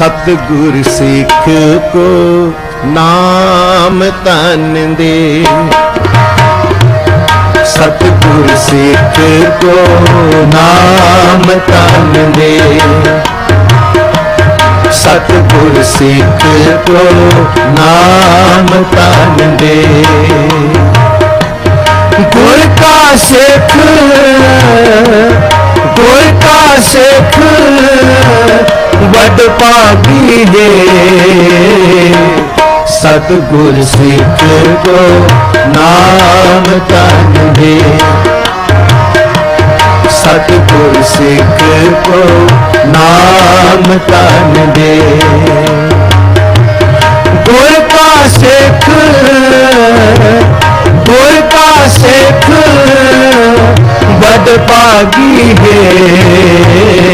ਸਤਿਗੁਰ ਸਿੱਖ ਕੋ ਨਾਮ ਤਨ ਦੇ। ਸਤਿਗੁਰ ਸਿੱਖ ਕੋ ਨਾਮ ਤਨ ਦੇ। ਸਤਿਗੁਰ ਸਿੱਖ ਕੋ ਨਾਮ ਤਨ ਦੇ। ਗੁਰ ਕਾ ਸਿੱਖ, ਗੁਰ ਕਾ ਸਿੱਖ ਵੱਡ ਭਾਗੀ ਹੈ ਸਤਿਗੁਰ ਸਿੱਖ ਕੋ ਨਾਮ ਤਨ ਦੇ। ਸਤਿਗੁਰ ਸਿੱਖ ਕੋ ਨਾਮ ਤਨ ਦੇ। ਗੁਰ ਕਾ ਸਿੱਖ, ਗੁਰ ਕਾ ਸਿੱਖ ਬਦ ਭਾਗੀ ਹੈ।